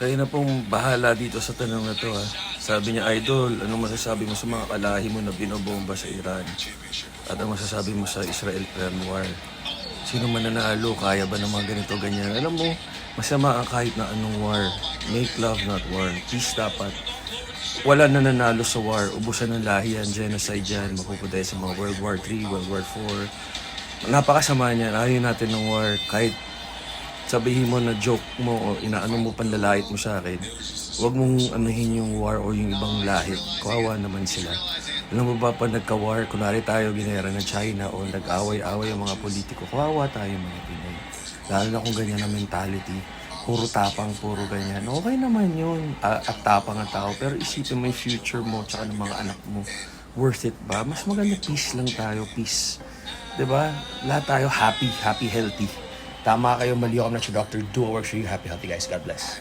Kayo na pong bahala dito sa tanong na to ha. Sabi niya, Idol, ano masasabi mo sa mga kalahi mo na binobomba sa Iran? At ano masasabi mo sa Israel-Iran war? Sino man nanalo, kaya ba ng mga ganito, ganyan? Alam mo, masama ang kahit na anong war. Make love, not war. Peace dapat. Wala na nanalo sa war. Ubusan ng lahi yan, genocide yan. Mapupunta yan sa mga World War III, World War IV. Napakasama niyan. Ayaw natin ng war. Kahit sabihin mo na joke mo o inaano mo panlalait mo sa akin, huwag mong anuhin yung war o yung ibang lahi. Kawawa naman sila. Alam mo ba pag nagka-war, kunwari tayo ginera ng China o nag-away-away ang mga politiko, kawawa tayo mga Pinoy. Lalo na kung ganyan ang mentality. Puro tapang, puro ganyan. Okay naman yun. a- at tapang ang tao. Pero isipin mo yung future mo tsaka ng mga anak mo. Worth it ba? Mas maganda peace lang tayo. Peace. ba? Lahat tayo happy, happy, healthy. Tama kayo, mali ako. I'm not your doctor. Works for you. Happy, healthy guys. God bless.